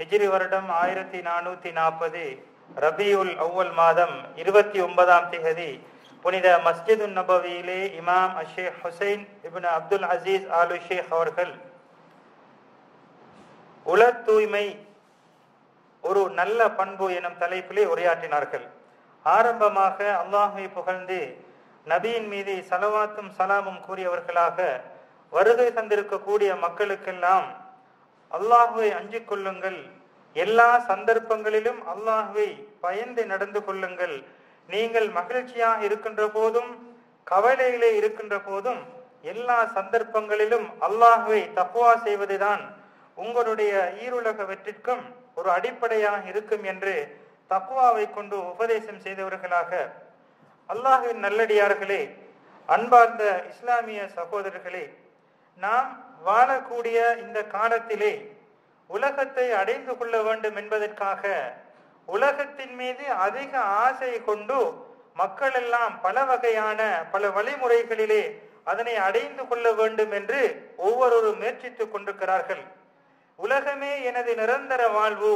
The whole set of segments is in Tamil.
ஹிஜ்ரி வருடம் ஆயிரத்தி நானூத்தி நாற்பது ரபியுல் அவ்வல் மாதம் இருபத்தி ஒன்பதாம் திகதி புனித மஸ்ஜிது நபவியிலே imam Asheikh Hussain ibn Abdul Aziz Al Sheikh அவர்கள் உல தூய்மை ஒரு நல்ல பண்பு எனும் தலைப்பிலே உரையாற்றினார்கள். ஆரம்பமாக அல்லாஹை புகழ்ந்து நபியின் மீது சலவாத்தும் சலாமும் கூறியவர்களாக வருகை தந்திருக்கக்கூடிய மக்களுக்கெல்லாம் அல்லாஹுவை அஞ்சிக் கொள்ளுங்கள். எல்லா சந்தர்ப்பங்களிலும் அல்லாஹுவை பயந்து நடந்து கொள்ளுங்கள். நீங்கள் மகிழ்ச்சியாக இருக்கின்ற போதும் கவலையிலே இருக்கின்ற போதும் எல்லா சந்தர்ப்பங்களிலும் அல்லாஹுவை தப்புவா செய்வதுதான் உங்களுடைய ஈருலக வெற்றிக்கும் ஒரு அடிப்படையாக இருக்கும் என்று தக்குவாவை கொண்டு உபதேசம் செய்தவர்களாக அல்லாஹுவின் நல்லடியார்களே அன்பார்ந்த இஸ்லாமிய சகோதரர்களே நாம் வாழக்கூடிய இந்த காலத்திலே உலகத்தை அடைந்து கொள்ள வேண்டும் என்பதற்காக உலகத்தின் மீது அதிக ஆசை கொண்டு மக்கள் எல்லாம் பல வகையான பல வழிமுறைகளிலே அதனை அடைந்து கொள்ள வேண்டும் என்று ஒவ்வொருவரும் முயற்சித்துக் கொண்டிருக்கிறார்கள். உலகமே எனது நிரந்தர வாழ்வு.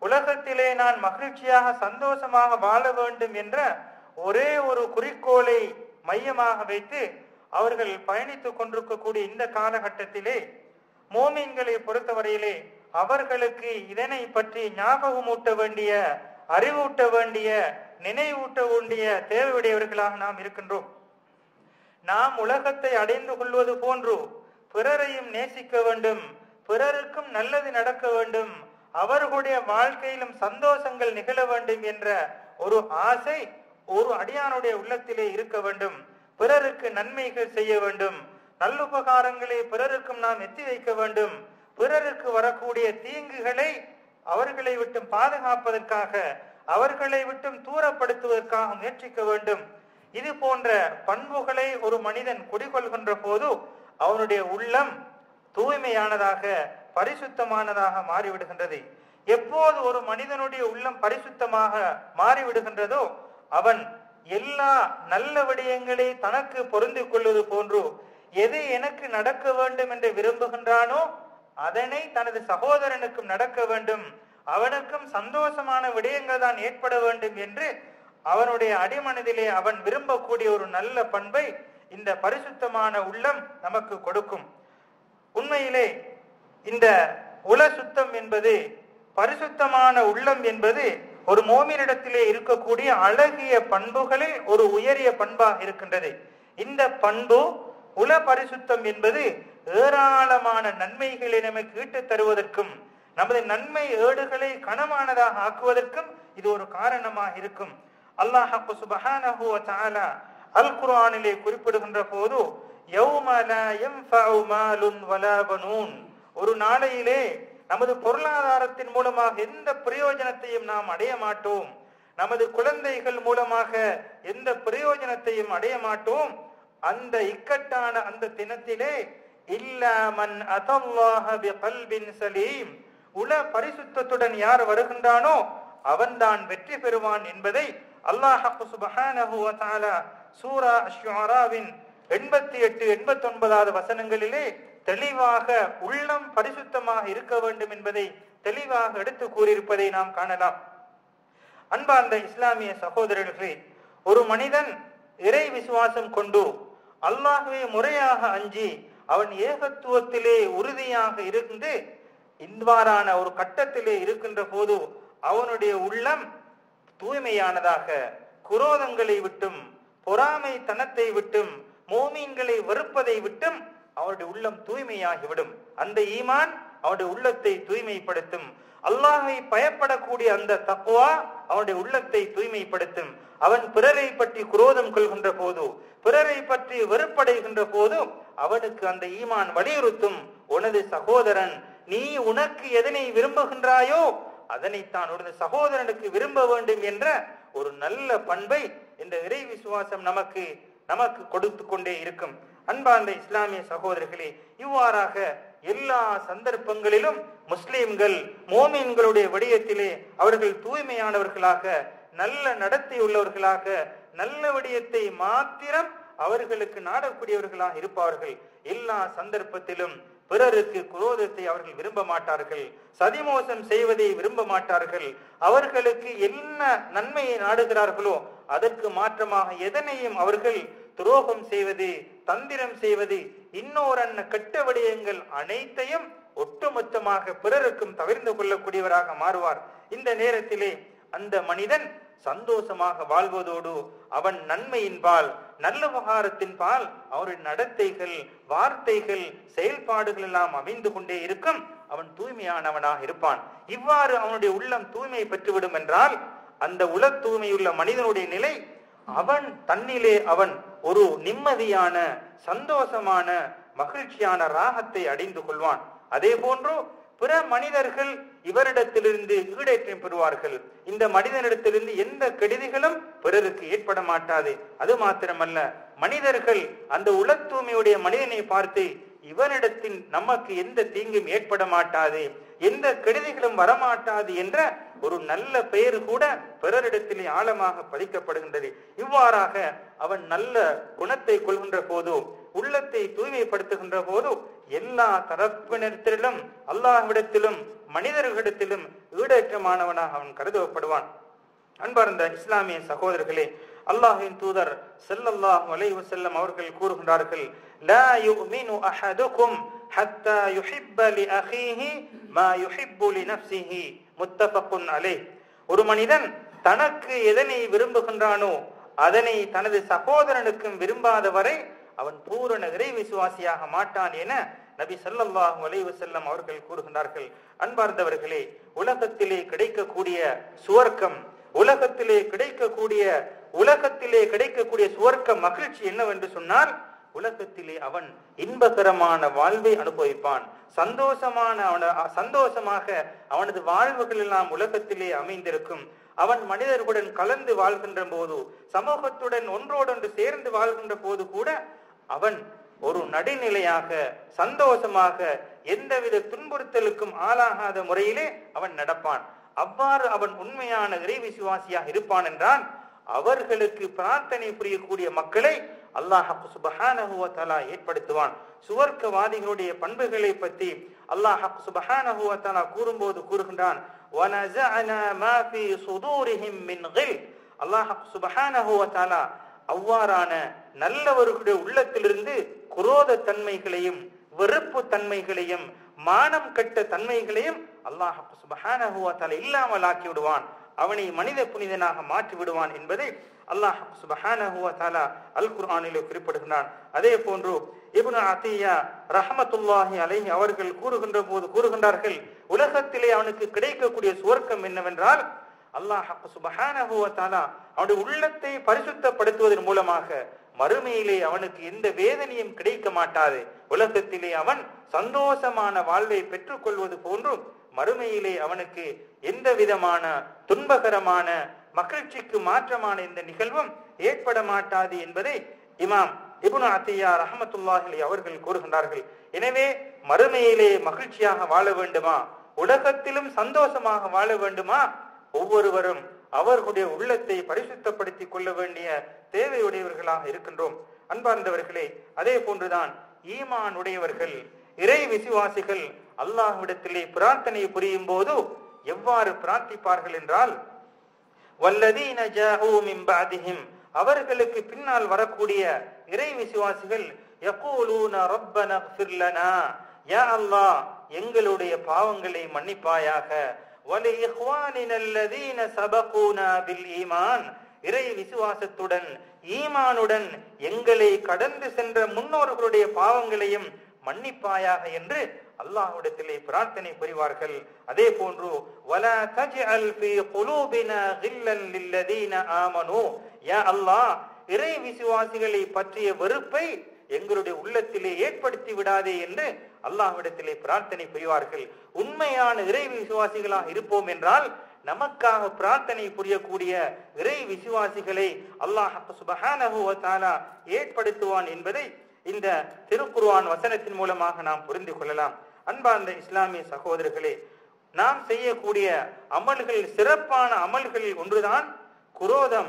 உலகத்திலே நான் மகிழ்ச்சியாக சந்தோஷமாக வாழ வேண்டும் என்ற ஒரே ஒரு குறிக்கோளை மையமாக வைத்து அவர்கள் பயணித்துக் கொண்டிருக்கக்கூடிய இந்த காலகட்டத்திலே மோமீன்களை பொறுத்தவரையிலே அவர்களுக்கு இதனை பற்றி ஞாபகமூட்ட வேண்டிய அறிவூட்ட வேண்டிய நினைவூட்ட வேண்டிய தேவையுடையவர்களாக நாம் இருக்கின்றோம். நாம் உலகத்தை அடைந்து கொள்வது போன்று பிறரையும் நேசிக்க வேண்டும் பிறருக்கும் நல்லது நடக்க வேண்டும் அவர்களுடைய வாழ்க்கையிலும் சந்தோஷங்கள் நிகழ வேண்டும் என்ற ஒரு ஆசை ஒரு அடியானுடைய உள்ளத்திலே இருக்க வேண்டும். பிறருக்கு நன்மைகள் செய்ய வேண்டும். நல்லுபகாரங்களை பிறருக்கும் நாம் எத்தி வைக்க வேண்டும். பிறருக்கு வரக்கூடிய தீங்குகளை அவர்களை விட்டு பாதுகாப்பதற்காக அவர்களை விட்டும் தூரப்படுத்துவதற்காக முயற்சிக்க வேண்டும். இது போன்ற பண்புகளை ஒரு மனிதன் குடிகொள்கின்ற போது அவனுடைய உள்ளம் தூய்மையானதாக பரிசுத்தமானதாக மாறிவிடுகின்றது. எப்போது ஒரு மனிதனுடைய உள்ளம் பரிசுத்தமாக மாறிவிடுகின்றதோ அவன் எல்லா நல்ல விடயங்களை தனக்கு பொருந்திக் கொள்வது போன்று எது எனக்கு நடக்க வேண்டும் என்று விரும்புகின்றானோ அதனை தனது சகோதரனுக்கும் நடக்க வேண்டும். அவனுக்கும் சந்தோஷமான விடயங்கள் தான் ஏற்பட வேண்டும் என்று அவனுடைய அடிமனதிலே அவன் விரும்பக்கூடிய ஒரு நல்ல பண்பை இந்த பரிசுத்தமான உள்ளம் நமக்கு கொடுக்கும். உண்மையிலே இந்த உல சுத்தம் என்பது பரிசுத்தமான உள்ளம் என்பது ஒரு மோமினிடத்திலே இருக்கக்கூடிய அழகிய பண்புகளில் ஒரு உயரிய பண்பாக இருக்கின்றது. இந்த பண்பு உல பரிசுத்தம் என்பது ஏராளமான நன்மைகளை நமக்கு ஈட்டு தருவதற்கும் நமது நன்மை ஏடுகளை கனமானதாக ஆக்குவதற்கும் இது ஒரு காரணமாக இருக்கும். அல்லாஹு சுபஹானஹு தஆலா அல் குரானிலே குறிப்பிடுகின்ற போது ஒரு நாளையிலே நமது பொருளாதாரத்தின் மூலமாக எந்த பிரயோஜனத்தையும் நாம் அடைய மாட்டோம். நமது குழந்தைகள் மூலமாக எந்த பிரயோஜனத்தையும் அடைய மாட்டோம். அந்த இக்கட்டான அந்த தினத்திலே இல்லாமன் அதல்லாஹ சலீம். உல பரிசுத்தத்துடன் யார் வருகின்றானோ அவன்தான் வெற்றி பெறுவான் என்பதை அல்லாஹ் சுபஹானஹு சூரா அஷ்-ஷுஆராவின் எண்பத்தி எட்டு எண்பத்தி ஒன்பதாவது வசனங்களிலே தெளிவாக உள்ளம் பரிசுத்தமாக இருக்க வேண்டும் என்பதை தெளிவாக எடுத்து கூறியிருப்பதை நாம் காணலாம். அன்பார்ந்த இஸ்லாமிய சகோதரர்களே ஒரு மனிதன் இறை விசுவாசம் கொண்டு அல்லாஹுவை முறையாக அஞ்சி அவன் ஏகத்துவத்திலே உறுதியாக இருந்து இவ்வாறான ஒரு கட்டத்திலே இருக்கின்ற போது அவனுடைய உள்ளம் தூய்மையானதாக குரோதங்களை விட்டும் பொறாமை தனத்தை விட்டும் மோமீன்களை வெறுப்பதை விட்டும் அவனுடைய உள்ளம் தூய்மையாகிவிடும். அந்த ஈமான் அவனுடைய உள்ளத்தை தூய்மைப்படுத்தும். அல்லாஹை பயப்படக்கூடிய அந்த தக்குவா அவனுடைய உள்ளத்தை தூய்மைப்படுத்தும். அவன் பிறரை பற்றி குரோதம் கொள்கின்ற போது பிறரை பற்றி வெறுப்படைகின்ற போதும் அவனுக்கு அந்த ஈமான் வலியுறுத்தும். உனது சகோதரன் நீ உனக்கு எதனை விரும்புகின்றாயோ அதனைத்தான் உனது சகோதரனுக்கு விரும்ப வேண்டும் என்ற ஒரு நல்ல பண்பை இந்த இறை விசுவாசம் நமக்கு நமக்கு கொடுத்து கொண்டே இருக்கும். அன்பார்ந்த இஸ்லாமிய சகோதரர்களே இவ்வாறாக எல்லா சந்தர்ப்பங்களிலும் முஸ்லிம்கள் மோமீன்களுடைய விடயத்திலே அவர்கள் தூய்மையானவர்களாக நல்ல நடத்தை உள்ளவர்களாக நல்ல விடயத்தை மாத்திரம் அவர்களுக்கு நாடக்கூடியவர்களாக இருப்பார்கள். எல்லா சந்தர்ப்பத்திலும் பிறருக்கு குரோதத்தை அவர்கள் விரும்ப மாட்டார்கள். சதிமோசம் செய்வதை விரும்ப மாட்டார்கள். அவர்களுக்கு என்ன நன்மையை நாடுகிறார்களோ அதற்கு மாற்றமாக எதனையும் அவர்கள் துரோகம் செய்வது தந்திரம் செய்வது இன்னொரு கெட்ட விடயங்கள் அனைத்தையும் ஒட்டுமொத்தமாக பிறருக்கும் தவிர்ந்து கொள்ளக்கூடியவராக மாறுவார். இந்த நேரத்திலே அந்த மனிதன் சந்தோஷமாக வாழ்வதோடு அவன் நன்மையின் பால் நல்ல விவகாரத்தின் பால் அவருடைய நடத்தைகள் வார்த்தைகள் செயல்பாடுகள் எல்லாம் அமைந்து கொண்டே இருக்கும். அவன் தூய்மையானவனாக இருப்பான். இவ்வாறு அவனுடைய உள்ளம் தூய்மையை பெற்றுவிடும் என்றால் அந்த உள தூய்மையுள்ள மனிதனுடைய நிலை அவன் தன்னிலே அவன் ஒரு நிம்மதியான சந்தோஷமான மகிழ்ச்சியான ராகத்தை அடைந்து கொள்வான். அதே போன்றோ பிற மனிதர்கள் இவரிடத்திலிருந்து ஈடேற்றம் பெறுவார்கள். இந்த மனிதனிடத்திலிருந்து எந்த கெடுதிகளும் பிறருக்கு ஏற்பட மாட்டாது. அது மாத்திரமல்ல மனிதர்கள் அந்த உள தூய்மையுடைய மனிதனை பார்த்து இவனிடத்தில் நமக்கு எந்த தீங்கும் ஏற்பட மாட்டாது எந்த கெடுதிகளும் வரமாட்டாது என்ற ஒரு நல்ல பெயர் கூட பிறரிடத்திலே ஆழமாக பதிக்கப்படுகின்றது. இவ்வாறாக அவன் நல்ல குணத்தை கொள்கின்ற போதோ உள்ளத்தை தூய்மைப்படுத்துகின்ற போதோ எல்லா தரப்பினத்திலும் அல்லாஹ்விடத்திலும் மனிதர்களிடத்திலும் ஈடேற்றமானவனாக அவன் கருதப்படுவான். அன்பார்ந்த இஸ்லாமிய சகோதரர்களே அல்லாஹின் தூதர் செல்லல்லாஹும் அலைஹி வஸல்லம் அவர்கள் கூறுகின்றார்கள் லா யுமினு அஹதுக்கும் ஹத்தா யுஹிப்ப லி அஹீஹி மா யுஹிப்பு லி நஃப்ஸிஹி முத்தஃபக்குன் அலைஹ். ஒரு மனிதன் தனக்கு எதனை விரும்புகின்றானோ அதனை தனது சகோதரனுக்கும் விரும்பாத வரை அவன் பூரண இறை விசுவாசியாக மாட்டான் என நபி ஸல்லல்லாஹு அலைவு செல்லம் அவர்கள் கூறுகின்றார்கள். அன்பார்ந்தவர்களே உலகத்திலே கிடைக்கக்கூடிய சுவர்க்கம் உலகத்திலே கிடைக்கக்கூடிய உலகத்திலே கிடைக்கக்கூடிய சுவர்க்க மகிழ்ச்சி என்னவென்று சொன்னால் உலகத்திலே அவன் இன்பகரமான வாழ்வை அனுபவிப்பான். சந்தோஷமான அவன சந்தோஷமாக அவனது வாழ்வுகள் எல்லாம் உலகத்திலே அமைந்திருக்கும். அவன் மனிதர்களுடன் கலந்து வாழ்கின்ற போது சமூகத்துடன் ஒன்றோடொன்று சேர்ந்து வாழ்கின்ற போது கூட அவன் ஒரு நடுநிலையாக சந்தோஷமாக எந்தவித துன்புறுத்தலுக்கும் ஆளாகாத முறையிலே அவன் நடப்பான். அவ்வாறு அவன் உண்மையான இறை விசுவாசியாக இருப்பான் என்றான். அவர்களுக்கு பிரார்த்தனை புரியக்கூடிய மக்களை அல்லாஹ் சுபஹானஹுவத்தாலா ஏற்படுத்துவான். சுவர்க்கவாதிகளுடைய பண்புகளை பற்றி அல்லாஹ் சுபஹானஹுவத்தாலா கூறும்போது கூறுகின்றான். அல்லாஹ் சுபஹானஹுவத்தாலா அவ்வாறான நல்லவர்களுடைய உள்ளத்திலிருந்து குரோத தன்மைகளையும் வெறுப்பு தன்மைகளையும் மானம் கட்ட தன்மைகளையும் அல்லாஹ் சுபஹானஹுவத்தாலா இல்லாமல் ஆக்கி விடுவான் அவனை மனித புனிதனாக மாற்றி விடுவான் என்பதை அல்லாஹ் சுபஹானஹு அல் குர்ஆனிலே குறிப்பிடுகிறான் அதே போன்று இபுன் அத்தியா ரஹமத்துல்லாஹி அலைஹி அவர்கள் கூறுகின்ற போது கூறுகின்றார்கள் உலகத்திலே அவனுக்கு கிடைக்கக்கூடிய சுவர்க்கம் என்னவென்றால் அல்லாஹ் சுபஹான வ அவனுடைய உள்ளத்தை பரிசுத்தப்படுத்துவதன் மூலமாக மறுமையிலே அவனுக்கு எந்த வேதனையும் கிடைக்க மாட்டாது. உலகத்திலே அவன் சந்தோஷமான வாழ்வை பெற்றுக்கொள்வது போன்றும் மறுமையிலே அவனுக்கு எந்த விதமான துன்பகரமான மகிழ்ச்சிக்கு மாற்றமான இந்த நிகழ்வும் ஏற்பட மாட்டாது என்பதை இமாம் இபுன் அத்தியா ரஹமத்துல்லாஹி அவர்கள் கூறுகின்றார்கள். எனவே மறுமையிலே மகிழ்ச்சியாக வாழ வேண்டுமா? உலகத்திலும் சந்தோஷமாக வாழ வேண்டுமா? ஒவ்வொருவரும் அவர்களுடைய உள்ளத்தை பரிசுத்தப்படுத்திக் கொள்ள வேண்டிய தேவையுடையவர்களாக இருக்கின்றோம். அன்பார்ந்தவர்களே அதே போன்றுதான் ஈமான் உடையவர்கள் இறை விசுவாசிகள் அல்லாஹ்விடத்திலே பிரார்த்தனை புரியும் போது எவ்வாறு பிரார்த்திப்பார்கள் என்றால் வல்லதீன ஜாஊ மின் பஅதிஹிம் அவர்களுக்கு பின்னால் வரக்கூடிய இறை விசுவாசிகள் யகூலூன ரப்பன இக்ஃபிர் யா அல்லாஹ் எங்களுடைய பாவங்களை மன்னிப்பாயாக. வலி இஹ்வானின சபகூனா பில் ஈமான். இறை விசுவாசத்துடன் ஈமானுடன் எங்களை கடந்து சென்ற முன்னோர்களுடைய பாவங்களையும் மன்னிப்பாயாக என்று அல்லாஹ்விடத்திலே பிரார்த்தனை புரிவார்கள். அதே போன்று வல தஜ்அல் ஃபீ குலூபினா கில்லன் லில்லதீன ஆமனு. யா அல்லாஹ் இறை விசுவாசிகளை பற்றிய வெறுப்பை எங்களுடைய உள்ளத்திலே ஏற்படுத்தி விடாதே என்று அல்லாஹ்விடத்திலே பிரார்த்தனை புரிவார்கள். உண்மையான இறை விசுவாசிகளாக இருப்போம் என்றால் நமக்காக பிரார்த்தனை புரியக்கூடிய இறை விசுவாசிகளை அல்லாஹ் சுபஹானஹு ஏற்படுத்துவான் என்பதை இந்த திருக்குருவான் வசனத்தின் மூலமாக நாம் புரிந்து கொள்ளலாம். அன்பார்ந்த இஸ்லாமிய சகோதரர்களே நாம் செய்யக்கூடிய அமல்களில் சிறப்பான அமல்களில் ஒன்றுதான் குரோதம்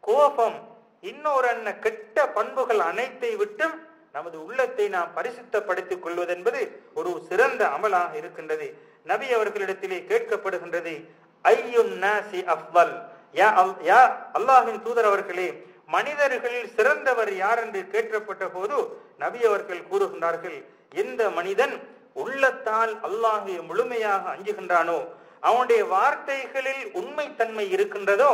கோபம். இன்னொரு கெட்ட பண்புகள் அனைத்தை விட்டும் நமது உள்ளத்தை நாம் பரிசுத்தப்படுத்திக் கொள்வதென்பது ஒரு சிறந்த அமலாக இருக்கின்றது. நபி அவர்களிடத்திலே கேட்கப்படுகின்றது ஐயுன் நாசி அஃவல்? யா அல்- யா தூதர் அவர்களே மனிதர்களில் சிறந்தவர் யார் என்று கேட்கப்பட்ட போது நபி அவர்கள் கூறுகின்றார்கள் எந்த மனிதன் உள்ளத்தால் அல்லாஹை முழுமையாக அஞ்சுகின்றானோ அவனுடைய வார்த்தைகளில் உண்மைத்தன்மை இருக்கின்றதோ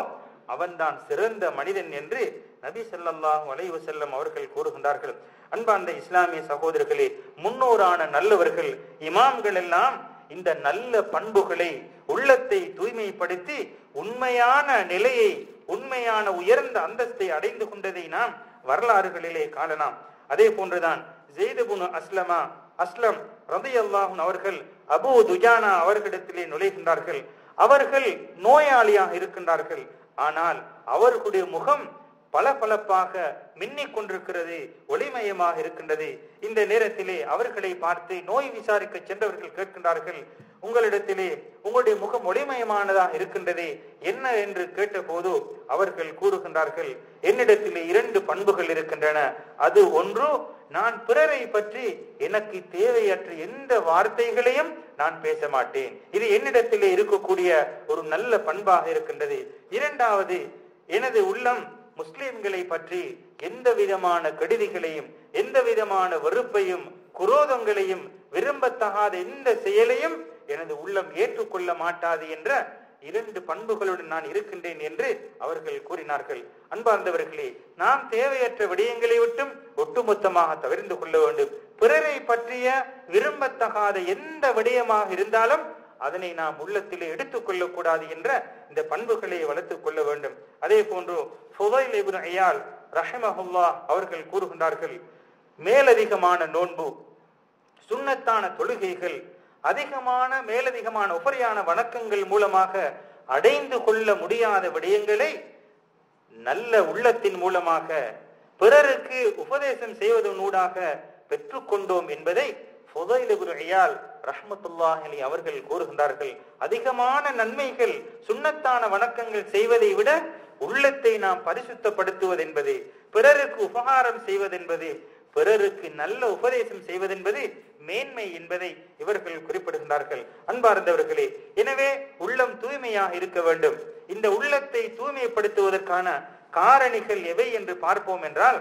அவன்தான் சிறந்த மனிதன் என்று நபி ஸல்லல்லாஹு வலைவு வஸல்லம் அவர்கள் கூறுகின்றார்கள். அன்பார்ந்த இஸ்லாமிய சகோதரர்களே முன்னோரான நல்லவர்கள் இமாம்கள் எல்லாம் இந்த நல்ல பண்புகளை உள்ளத்தை தூய்மைப்படுத்தி உண்மையான நிலையை உண்மையான உயர்ந்த அந்தஸ்தை அடைந்து கொண்டதை நாம் வரலாறுகளிலே காணலாம். அதே போன்றுதான் ஜெய்தபுனு அஸ்லமா அஸ்லம் ரதியல்லாஹுன் அவர்கள் அபூ துஜானா அவர்களிடத்திலே நுழைகின்றார்கள். அவர்கள் நோயாளியாக இருக்கின்றார்கள். ஆனால் அவர்களுடைய முகம் பளபளப்பாக மின்னிக் கொண்டிருக்கிறது ஒளிமயமாக இருக்கின்றது. இந்த நேரத்திலே அவர்களை பார்த்து நோய் விசாரிக்க சென்றவர்கள் கேட்கின்றார்கள். உங்களிடத்திலே உங்களுடைய முகம் ஒளிமயமானதா இருக்கின்றதே என்ன என்று கேட்டபோது அவர்கள் கூறுகின்றார்கள் என்னிடத்திலே இரண்டு பண்புகள் இருக்கின்றன. அது ஒன்று நான் பிறரை பற்றி எனக்கு தேவையற்ற எந்த வார்த்தைகளையும் நான் பேச மாட்டேன். இது என்னிடத்திலே இருக்கக்கூடிய ஒரு நல்ல பண்பாக இருக்கின்றது. இரண்டாவது எனது உள்ளம் முஸ்லிம்களை பற்றி எந்த விதமான கெடுதிகளையும் எந்த விதமான வெறுப்பையும் குரோதங்களையும் விரும்பத்தகாத எந்த செயலையும் எனது உள்ளம் ஏற்றுக்கொள்ள மாட்டாது என்ற இரண்டு பண்புகளுடன் நான் இருக்கின்றேன் என்று அவர்கள் கூறினார்கள். அன்பார்ந்தவர்களே நாம் தேவையற்ற விடயங்களை விட்டும் ஒட்டுமொத்தமாக தவிர்ந்து கொள்ள வேண்டும். பிறரை பற்றிய விரும்பத்தகாத எந்த விடயமாக இருந்தாலும் அதனை நாம் உள்ளத்திலே எடுத்துக் கொள்ளக்கூடாது என்ற இந்த பண்புகளை வளர்த்துக் கொள்ள வேண்டும். அதே போன்று ஃபுதைல் இப்னு ஐயால் ரஹமஹுல்லா அவர்கள் கூறுகின்றார்கள் மேலதிகமான நோன்பு சுண்ணத்தான தொழுகைகள் அதிகமான மேலதிகமான உபரியான வணக்கங்கள் மூலமாக அடைந்து கொள்ள முடியாத விடயங்களை நல்ல உள்ளத்தின் மூலமாக பிறருக்கு உபதேசம் செய்வதனூடாக பெற்றுக்கொண்டோம் என்பதை ஃபுதைலுபுரையால் ரஹமத்துல்லாஹலி அவர்கள் கூறுகின்றார்கள். அதிகமான நன்மைகள் சுண்ணத்தான வணக்கங்கள் செய்வதை விட உள்ளத்தை நாம் பரிசுத்தப்படுத்துவது என்பது பிறருக்கு உபகாரம் செய்வதென்பது பிறருக்கு நல்ல உபதேசம் செய்வதென்பது மேன்மை என்பதை இவர்கள் குறிப்பிடுகின்றார்கள். அன்பார்ந்தவர்களே எனவே உள்ளம் தூய்மையாக இருக்க வேண்டும். இந்த உள்ளத்தை தூய்மைப்படுத்துவதற்கான காரணிகள் எவை என்று பார்ப்போம் என்றால்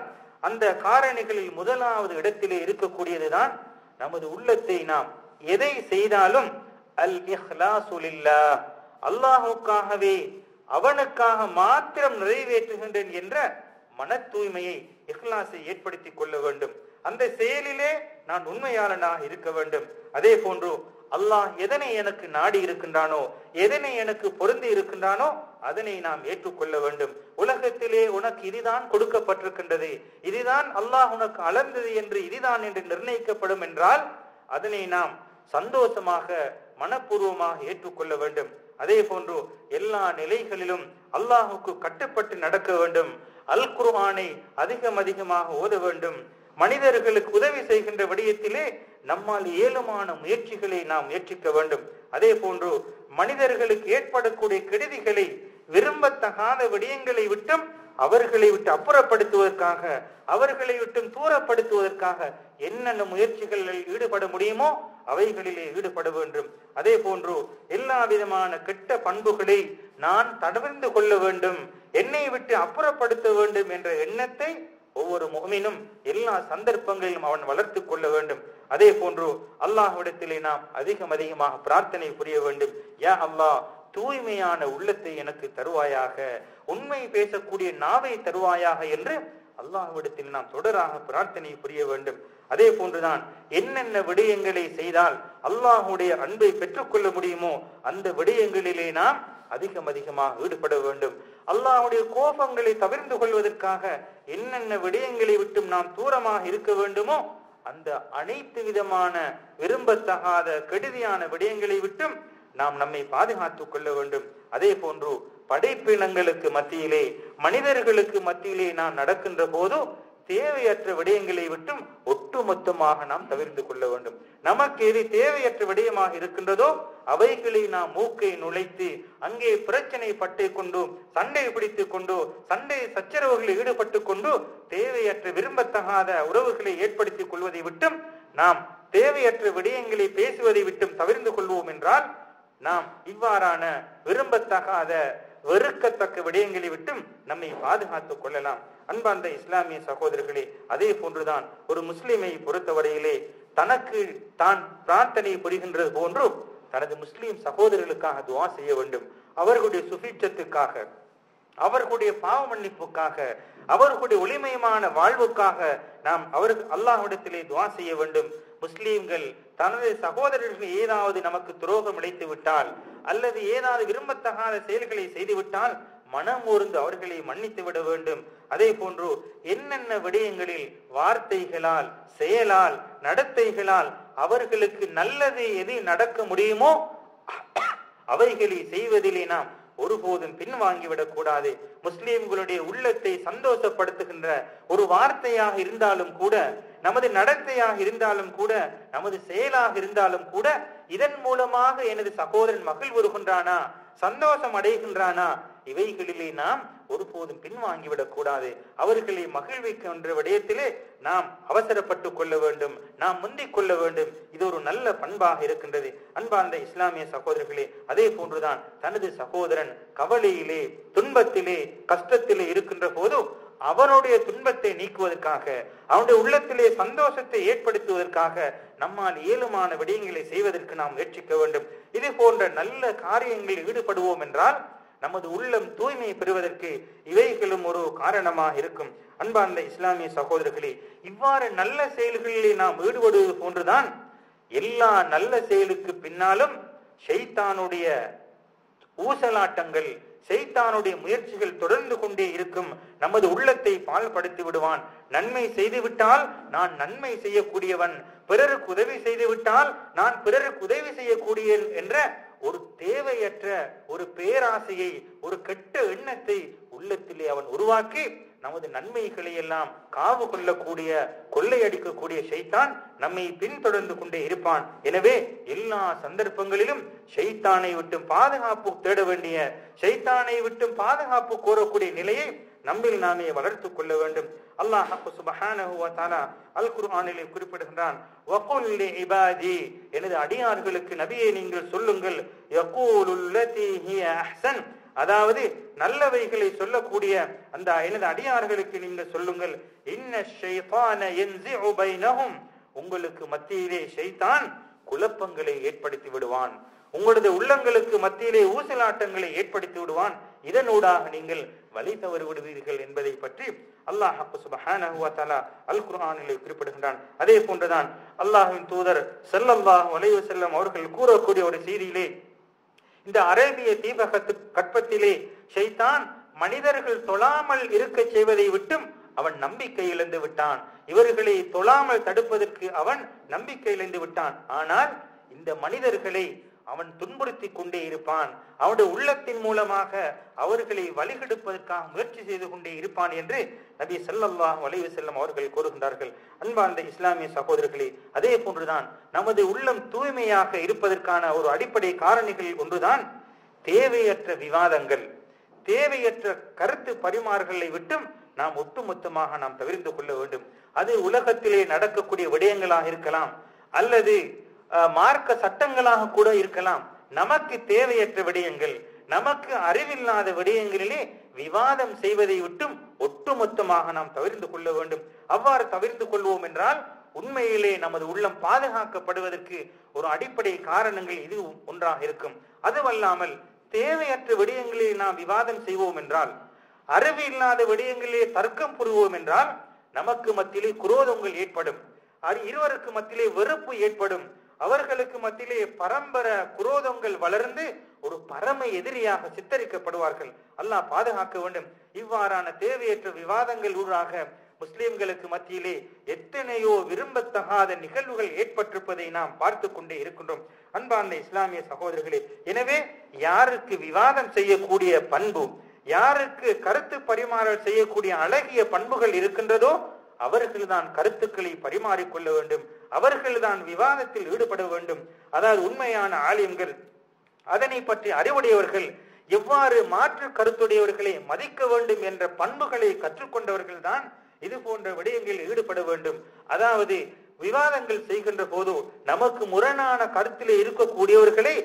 அந்த காரணிகளில் முதலாவது இடத்திலே இருக்கக்கூடியதுதான் நமது உள்ளத்தை நாம் எதை செய்தாலும் அல் இஹ்லாசுலில்லா அல்லாஹுக்காகவே அவனுக்காக மாத்திரம் நிறைவேற்றுகின்றேன் என்ற மன தூய்மையை இஹ்லாசை ஏற்படுத்தி கொள்ள வேண்டும். அந்த செயலிலே நான் உண்மையாளனாக இருக்க வேண்டும். அதே போன்று அல்லாஹ் எதனை எனக்கு நாடி இருக்கின்றானோ எதனை எனக்கு பொருந்தி இருக்கின்றானோ அதனை நாம் ஏற்றுக்கொள்ள வேண்டும். உலகத்திலே உனக்கு இதுதான் கொடுக்கப்பட்டிருக்கின்றது. இதுதான் அல்லாஹ் உனக்கு அளந்தது என்று இதுதான் என்று நிர்ணயிக்கப்படும் என்றால் அதனை நாம் சந்தோஷமாக மனப்பூர்வமாக ஏற்றுக்கொள்ள வேண்டும். அதே போன்று எல்லா நிலைகளிலும் அல்லாஹுக்கு கட்டுப்பட்டு நடக்க வேண்டும். அல் குர்ஆனை அதிகம் அதிகமாக ஓத வேண்டும். மனிதர்களுக்கு உதவி செய்கின்ற விடயத்திலே நம்மால் இயலுமான முயற்சிகளை நாம் முயற்சிக்க வேண்டும். அதே போன்று மனிதர்களுக்கு ஏற்படக்கூடிய கெடுதிகளை விரும்பத்தகாத விடயங்களை விட்டும் அவர்களை விட்டு அப்புறப்படுத்துவதற்காக அவர்களை விட்டும் தூரப்படுத்துவதற்காக என்னென்ன முயற்சிகளில் ஈடுபட முடியுமோ அவைகளிலே ஈடுபட வேண்டும். அதே போன்று எல்லா விதமான கெட்ட பண்புகளை நான் தடவிந்து கொள்ள வேண்டும். என்னை விட்டு அப்புறப்படுத்த வேண்டும் என்ற எண்ணத்தை ஒவ்வொரு முகமினும் எல்லா சந்தர்ப்பங்களிலும் அவன் வளர்த்து கொள்ள வேண்டும். அதே போன்று அல்லாஹ்விடத்திலே நாம் அதிகம் அதிகமாக பிரார்த்தனை புரிய வேண்டும். யா அல்லாஹ் தூய்மையான உள்ளத்தை எனக்கு தருவாயாக உண்மை பேசக்கூடிய நாவை தருவாயாக என்று அல்லாஹ்விடத்தில் நாம் தொடராக பிரார்த்தனை புரிய வேண்டும். அதே போன்றுதான் என்னென்ன விடயங்களை செய்தால் அல்லாஹுடைய அன்பை பெற்றுக்கொள்ள முடியுமோ அந்த விடயங்களிலே நாம் அதிகம் அதிகமாக ஈடுபட வேண்டும். அல்லாஹுடைய கோபங்களை தவிர்ந்து கொள்வதற்காக என்னென்ன விடயங்களை விட்டும் நாம் தூரமாக இருக்க வேண்டுமோ அந்த அனைத்து விதமான விரும்பத்தகாத கெடுதியான விடயங்களை விட்டும் நாம் நம்மை பாதுகாத்துக் கொள்ள வேண்டும். அதே போன்று படைப்பினங்களுக்கு மத்தியிலே மனிதர்களுக்கு மத்தியிலே நாம் நடக்கின்ற போதோ தேவையற்ற விடயங்களை விட்டும் ஒட்டுமொத்தமாக நாம் தவிர்த்து கொள்ள வேண்டும். நமக்கு எது தேவையற்ற விடயமாக இருக்கின்றதோ அவைகளை நாம் மூக்கை நுழைத்து அங்கே பிரச்சனை பட்டு கொண்டு சண்டை பிடித்துக் கொண்டு சண்டை சச்சரவுகளில் ஈடுபட்டு கொண்டு தேவையற்ற விரும்பத்தகாத உறவுகளை ஏற்படுத்திக் கொள்வதை விட்டும் நாம் தேவையற்ற விடயங்களை பேசுவதை விட்டும் தவிர்த்து கொள்வோம் என்றால் நாம் இவ்வாறான விரும்பத்தகாத வெறுக்கத்தக்க விடயங்களை விட்டும் நம்மை பாதுகாத்துக் கொள்ளலாம். அன்பார்ந்த இஸ்லாமிய சகோதரர்களே அதே போன்றுதான் ஒரு முஸ்லிமை பொறுத்தவரையிலே தனக்கு தான் பிரார்த்தனை புரிகின்றது போன்றும் தனது முஸ்லீம் சகோதரர்களுக்காக துவா செய்ய வேண்டும். அவர்களுடைய சுபீட்சத்துக்காக அவர்களுடைய பாவ மன்னிப்புக்காக அவர்களுடைய ஒளிமயமான வாழ்வுக்காக நாம் அவருக்கு அல்லாஹ்விடத்திலே துவா செய்ய வேண்டும். முஸ்லீம்கள் தனது சகோதரர்கள் ஏதாவது நமக்கு துரோகம் இழைத்து விட்டால் அல்லது ஏதாவது விரும்பத்தகாத செயல்களை செய்துவிட்டால் மனமூர்ந்து அவர்களை மன்னித்து விட வேண்டும். அதே போன்று என்னென்ன விடயங்களில் வார்த்தைகளால் செயலால் நடத்தைகளால் அவர்களுக்கு நல்லது எது நடக்க முடியுமோ அவைகளை செய்வதிலே நாம் ஒருபோதும் பின்வாங்கிவிடக் கூடாது. முஸ்லிம்களுடைய உள்ளத்தை சந்தோஷப்படுத்துகின்ற ஒரு வார்த்தையாக இருந்தாலும் கூட நமது நடத்தையாக இருந்தாலும் கூட நமது செயலாக இருந்தாலும் கூட இதன் மூலமாக எனது சகோதரன் மகிழ்வுறுகின்றானா சந்தோஷம் அடைகின்றானா? இவைகளிலே நாம் ஒருபோதும் பின்வாங்கிவிடக் கூடாது. அவர்களை மகிழ்விக்கின்ற விடயத்திலே நாம் அவசரப்பட்டு கொள்ள வேண்டும். நாம் முந்திக் கொள்ள வேண்டும். இது ஒரு நல்ல பண்பாக இருக்கின்றது. அன்பார்ந்த இஸ்லாமிய சகோதரர்களே அதே போன்றுதான் தனது சகோதரன் கவலையிலே துன்பத்திலே கஷ்டத்திலே இருக்கின்ற போது அவனுடைய துன்பத்தை நீக்குவதற்காக அவனுடைய உள்ளத்திலே சந்தோஷத்தை ஏற்படுத்துவதற்காக நம்மால் இயலுமான விடயங்களை செய்வதற்கு நாம் முயற்சிக்க வேண்டும். இது போன்ற நல்ல காரியங்களில் ஈடுபடுவோம் என்றால் நமது உள்ளம் தூய்மை பெறுவதற்கு இவைகளும் ஒரு காரணமாக இருக்கும். அன்பார்ந்த இஸ்லாமிய சகோதரர்களே இவ்வாறு நல்ல செயல்களிலே நாம் ஈடுபடுவது போன்றுதான் எல்லா நல்ல செயலுக்கு பின்னாலும் ஷைத்தானுடைய ஊசலாட்டங்கள் செய்தானுடைய முயற்சிகள் தொடர்ந்து கொண்டே இருக்கும். நமது உள்ளத்தை பால்படுத்தி விடுவான். நன்மை செய்துவிட்டால் நான் நன்மை செய்யக்கூடியவன். பிறருக்கு உதவி செய்துவிட்டால் நான் பிறருக்கு உதவி செய்யக்கூடிய என்ற ஒரு தேவையற்ற ஒரு பேராசையை ஒரு கெட்ட எண்ணத்தை உள்ளத்திலே அவன் உருவாக்கி நமது நன்மைகளை எல்லாம் காவு கொள்ளக்கூடிய கொள்ளையடிக்கக்கூடிய ஷைத்தான் நம்மை பின்தொடர்ந்து கொண்டே இருப்பான். எனவே எல்லா சந்தர்ப்பங்களிலும் ஷைத்தானை விட்டு பாதுகாப்பு தேட வேண்டிய ஷைத்தானை விட்டு பாதுகாப்பு கோரக்கூடிய நிலையை நம்மில் நாமே வளர்த்து கொள்ள வேண்டும். அல்லாஹ் சுபஹானஹு அல் குர்ஆனிலே குறிப்பிடுகின்றான் வகுல் இபாதி எனது அடியார்களுக்கு நபியை நீங்கள் சொல்லுங்கள் யகூலுல் ஹிய அஹ்சன் அதாவது நல்லவைகளை சொல்லக்கூடிய அந்த எனது அடியார்களுக்கு நீங்கள் சொல்லுங்கள் இன்ன ஷைத்தான யன்ஸிஉ பைனஹும் உங்களுக்கு மத்தியிலே ஷைத்தான் குழப்பங்களை ஏற்படுத்தி விடுவான் உங்களது உள்ளங்களுக்கு மத்தியிலே ஊசலாட்டங்களை ஏற்படுத்தி விடுவான் இதனூடாக நீங்கள் வழி தவறு விடுவீர்கள் என்பதை பற்றி அல்லாஹ் சுபஹானஹு அல் குர்ஆனிலே குறிப்பிடுகின்றான். அதே போன்றுதான் அல்லாஹின் தூதர் செல்லல்லாஹ் வலைவு செல்லம் அவர்கள் கூறக்கூடிய ஒரு செய்தியிலே இந்த அரேபிய தீபகத்து கற்பத்திலே ஷைத்தான் மனிதர்கள் தொழாமல் இருக்க செய்வதை விட்டும் அவன் நம்பிக்கை இழந்து விட்டான். இவர்களை தொழாமல் தடுப்பதற்கு அவன் நம்பிக்கை இழந்து விட்டான். ஆனால் இந்த மனிதர்களை அவன் துன்புறுத்தி கொண்டே இருப்பான். அவனுடைய உள்ளத்தின் மூலமாக அவர்களை வழிகெடுப்பதற்காக முயற்சி செய்து கொண்டே இருப்பான் என்று நபி ஸல்லல்லாஹு வலைவு செல்லம் அவர்கள் கூறுகின்றார்கள். அன்பார்ந்த இஸ்லாமிய சகோதரர்களே அதே போன்றுதான் நமது உள்ளம் தூய்மையாக இருப்பதற்கான ஒரு அடிப்படை காரணிகள் ஒன்றுதான் தேவையற்ற விவாதங்கள். தேவையற்ற கருத்து பரிமாறுகளை விட்டும் நாம் ஒட்டுமொத்தமாக நாம் தவிர்த்து கொள்ள வேண்டும். அது உலகத்திலே நடக்கக்கூடிய விடயங்களாக இருக்கலாம். அல்லது மார்க்க சட்டங்களாக கூட இருக்கலாம். நமக்கு தேவையற்ற விடயங்கள் நமக்கு அறிவில்லாத விடயங்களிலே விவாதம் செய்வதை விட்டும் ஒட்டுமொத்தமாக நாம் தவிர்த்து கொள்ள வேண்டும். அவ்வாறு தவிர்த்து கொள்வோம் என்றால் உண்மையிலே நமது உள்ளம் பாதுகாக்கப்படுவதற்கு ஒரு அடிப்படை காரணங்கள் இது ஒன்றாக இருக்கும். அதுவல்லாமல் தேவையற்ற விடயங்களில் நாம் விவாதம் செய்வோம் என்றால் அறிவு இல்லாத விடயங்களிலே தர்க்கம் புரிவோம் என்றால் நமக்கு மத்தியிலே குரோதங்கள் ஏற்படும். அது இருவருக்கு மத்தியிலே வெறுப்பு ஏற்படும். அவர்களுக்கு மத்தியிலே பரம்பர குரோதங்கள் வளர்ந்து ஒரு பரம எதிரியாக சித்தரிக்கப்படுவார்கள். அல்லாஹ் பாதுகாக்க வேண்டும். இவ்வாறான தேவையற்ற விவாதங்கள் ஊடாக முஸ்லிம்களுக்கு மத்தியிலே எத்தனையோ விரும்பத்தகாத நிகழ்வுகள் ஏற்பட்டிருப்பதை நாம் பார்த்து கொண்டே இருக்கின்றோம். அன்பார்ந்த இஸ்லாமிய சகோதரர்களே எனவே யாருக்கு விவாதம் செய்யக்கூடிய பண்பு யாருக்கு கருத்து பரிமாறல் செய்யக்கூடிய அழகிய பண்புகள் இருக்கின்றதோ அவர்கள்தான் கருத்துக்களை பரிமாறிக்கொள்ள வேண்டும். அவர்கள்தான் விவாதத்தில் ஈடுபட வேண்டும். அதாவது உண்மையான ஆலயங்கள் அதனை பற்றி அறிவுடையவர்கள் எவ்வாறு மாற்று கருத்துடையவர்களை மதிக்க வேண்டும் என்ற பண்புகளை கற்றுக்கொண்டவர்கள் தான் இது போன்ற விடயங்களில் ஈடுபட வேண்டும். அதாவது விவாதங்கள் செய்கின்ற போதோ நமக்கு முரணான கருத்திலே இருக்கக்கூடியவர்களை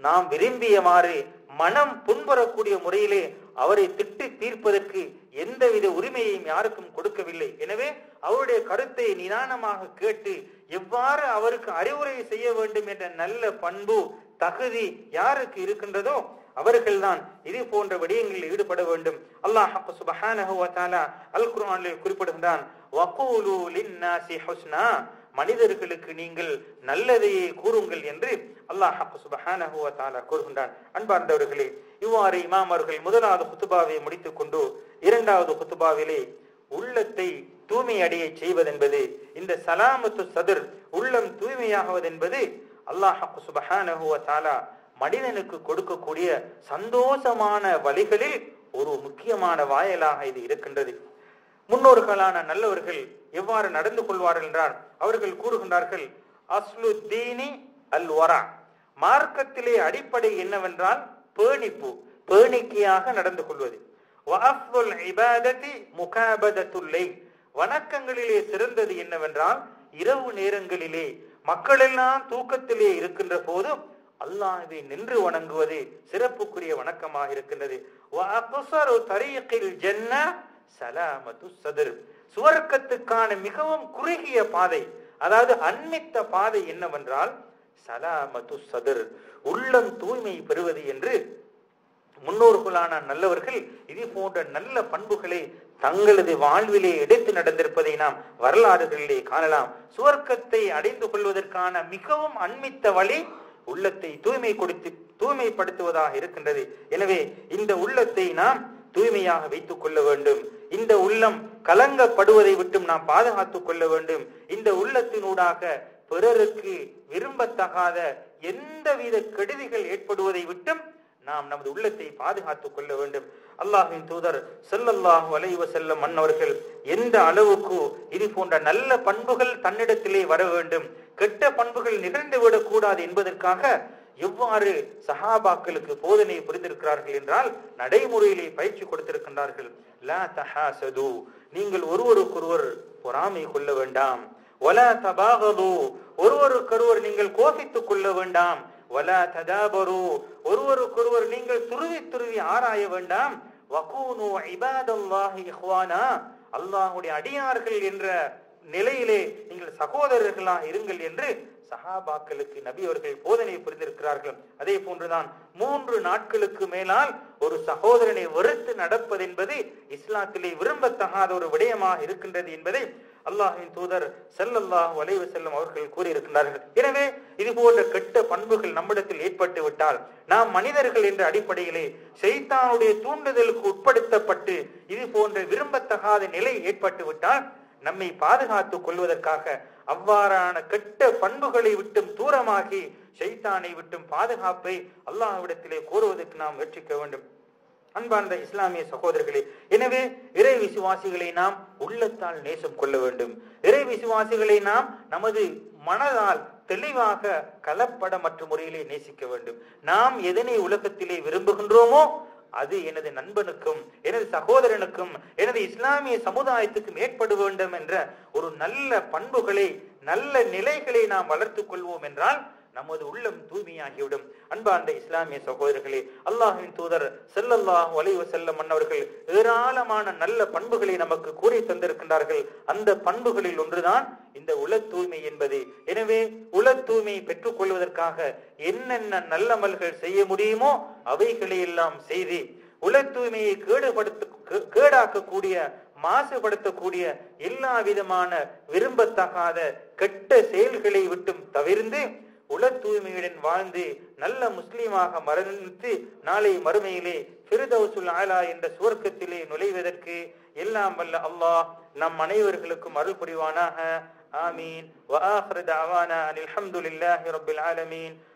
நாம் விரும்பியவாறு மனம் புண்படக்கூடிய முறையிலே அவரை திட்டி தீர்ப்பதற்கு எந்தவித உரிமையையும் யாருக்கும் கொடுக்கவில்லை. எனவே அவருடைய கருத்தை நிதானமாக கேட்டு எவ்வாறு அவருக்கு அறிவுரை செய்ய வேண்டும் என்ற நல்ல பண்பு தகுதி யாருக்கு இருக்கின்றதோ அவர்கள்தான் இது போன்ற விடயங்களில் ஈடுபட வேண்டும். அல்லாஹ் சுபஹானஹு வ தஆலா அல் குர்ஆனில் குறிப்பிடுகின்றான் வகூலு லின்னாசி ஹுஸ்னா மனிதர்களுக்கு நீங்கள் நல்லதையே கூறுங்கள் என்று அல்லாஹ் சுபஹானஹு வ கூறுகின்றான். அன்பார்ந்தவர்களே இவ்வாறு இமாம் அவர்கள் முதலாவது குத்துபாவை முடித்துக் கொண்டு இரண்டாவது குத்துபாவிலே உள்ளத்தை தூய்மை அடைய செய்வதென்பது இந்த சலாமத்து சதுர் உள்ளம் தூய்மையாகுவதென்பது அல்லாஹ் சுபஹானஹு வ மனிதனுக்கு கொடுக்கக்கூடிய சந்தோஷமான வழிகளில் ஒரு முக்கியமான வாயலாக இது இருக்கின்றது. முன்னோர்களான நல்லவர்கள் எவ்வாறு நடந்து கொள்வார்கள் என்றால் அவர்கள் கூறுகின்றார்கள் அஸ்லு தீனி அல் வரா மார்க்கத்திலே அடிப்படை என்னவென்றால் பேணிப்பு பேணிக்கையாக நடந்து கொள்வது. வணக்கங்களிலே சிறந்தது என்னவென்றால் இரவு நேரங்களிலே மக்களெல்லாம் தூக்கத்திலே இருக்கின்ற போதும் அல்லாஹ்வை நின்று வணங்குவது சிறப்புக்குரிய வணக்கமாக இருக்கின்றது. சலாமத்து சதுர். சுவர்க்கத்துக்கான மிகவும் குறுகிய பாதை அதாவது அன்மித்த பாதை என்னவென்றால் சலாமத்து சதுர். உள்ளம் தூய்மை பெறுவது என்று முன்னோர்களான நல்லவர்கள் இது போன்ற நல்ல பண்புகளை தங்களது வாழ்விலே எடுத்து நடந்திருப்பதை நாம் வரலாறுகளிலே காணலாம். சுவர்க்கத்தை அடைந்து கொள்வதற்கான மிகவும் அண்மித்த வழி உள்ளத்தை தூய்மை கொடுத்து தூய்மைப்படுத்துவதாக இருக்கின்றது. எனவே இந்த உள்ளத்தை நாம் தூய்மையாக வைத்துக் கொள்ள வேண்டும். இந்த உள்ளம் கலங்கப்படுவதை விட்டும் நாம் பாதுகாத்துக் கொள்ள வேண்டும். இந்த உள்ளத்தினூடாக பிறருக்கு விரும்பத்தகாத எந்தவித கெடுதிகள் ஏற்படுவதை விட்டும் நாம் நமது உள்ளத்தை பாதுகாத்துக் கொள்ள வேண்டும். அல்லாஹின் தூதர் செல்லல்லாஹு அலைவ செல்ல மன்னவர்கள் எந்த அளவுக்கு இது போன்ற நல்ல பண்புகள் தன்னிடத்திலே வர வேண்டும். கெட்ட பண்புகள் நிகழ்ந்து விடக்கூடாது என்பதற்காக எவ்வாறு சஹாபாக்களுக்கு போதனை புரிந்திருக்கிறார்கள் என்றால் நடைமுறையிலே பயிற்சி கொடுத்திருக்கின்றார்கள். லா தஹாசது நீங்கள் ஒருவருக்கொருவர் பொறாமை கொள்ள வேண்டாம். ஒல தபாகது ஒருவருக்கொருவர் நீங்கள் கோபித்துக் கொள்ள வேண்டாம். ஒல ததாபரு ஒருவருக்கொருவர் நீங்கள் துருவி துருவி ஆராய வேண்டாம். வகூனு இபாதல்லாஹி இஹ்வானா அல்லாஹ்வுடைய அடியார்கள் என்ற நிலையிலே நீங்கள் சகோதரர்களாக இருங்கள் என்று சஹாபாக்களுக்கு நபி அவர்கள் போதனை புரிந்திருக்கிறார்கள். அதே போன்றுதான் மூன்று நாட்களுக்கு மேலால் ஒரு சகோதரனை வெறுத்து நடப்பது என்பது இஸ்லாத்திலே விரும்பத்தகாத ஒரு விடயமாக இருக்கின்றது என்பதை அல்லாஹின் தூதர் செல்லல்லாஹ் வலைவு செல்லும் அவர்கள் கூறியிருக்கிறார்கள் எனவே இது போன்ற கெட்ட பண்புகள் நம்மிடத்தில் ஏற்பட்டு விட்டால் நாம் மனிதர்கள் என்ற அடிப்படையிலே செய்தானுடைய தூண்டுதலுக்கு உட்படுத்தப்பட்டு இது போன்ற விரும்பத்தகாத நிலை ஏற்பட்டு விட்டால் நம்மை பாதுகாத்துக் கொள்வதற்காக அவ்வாறான கெட்ட பண்புகளை விட்டும் தூரமாகி ஷைத்தானை விட்டும் பாதுகாப்பை அல்லாஹ்விடத்திலே கோருவதற்கு நாம் முயற்சிக்க வேண்டும். அன்பார்ந்த இஸ்லாமிய சகோதரர்களே எனவே இறை விசுவாசிகளை நாம் உள்ளத்தால் நேசம் கொள்ள வேண்டும். இறை விசுவாசிகளை நாம் நமது மனதால் தெளிவாக கலப்படமற்ற முறையிலே நேசிக்க வேண்டும். நாம் எதனை உலகத்திலே விரும்புகின்றோமோ அது எனது நண்பனுக்கும் எனது சகோதரனுக்கும் எனது இஸ்லாமிய சமுதாயத்துக்கும் ஏற்பட வேண்டும் என்ற ஒரு நல்ல பண்புகளை நல்ல நிலைகளை நாம் வளர்த்துக் கொள்வோம் என்றால் நமது உள்ளம் தூய்மையாகிவிடும். அன்பார்ந்த இஸ்லாமிய சகோதரர்களே அல்லாஹின் தூதர் செல்லல்லாஹ் வலைவ செல்லம் மன்னவர்கள் ஏராளமான நல்ல பண்புகளை நமக்கு கூறி தந்திருக்கின்றார்கள். அந்த பண்புகளில் ஒன்றுதான் இந்த உள தூய்மை என்பது. எனவே உள தூய்மையை பெற்றுக் கொள்வதற்காக என்னென்ன நல்லமல்கள் செய்ய முடியுமோ அவைகளையெல்லாம் செய்து உலக தூய்மையை கேடுபடுத்த கேடாக்கக்கூடிய மாசுபடுத்தக்கூடிய எல்லா விதமான விரும்பத்தகாத கெட்ட செயல்களை விட்டும் தவிர்ந்து உல தூய்மையுடன் வாழ்ந்து நல்ல முஸ்லீமாக மரணித்து நாளை மறுமையிலே பிரதவுசுல் ஆலா என்ற சுவர்க்கத்திலே நுழைவதற்கு எல்லாம் வல்ல அல்லாஹ் நம் அனைவர்களுக்கும் அருள் புரிவானாக. ஆமீன். வஆஹிரு தஅவானா அல்ஹம்துலில்லாஹி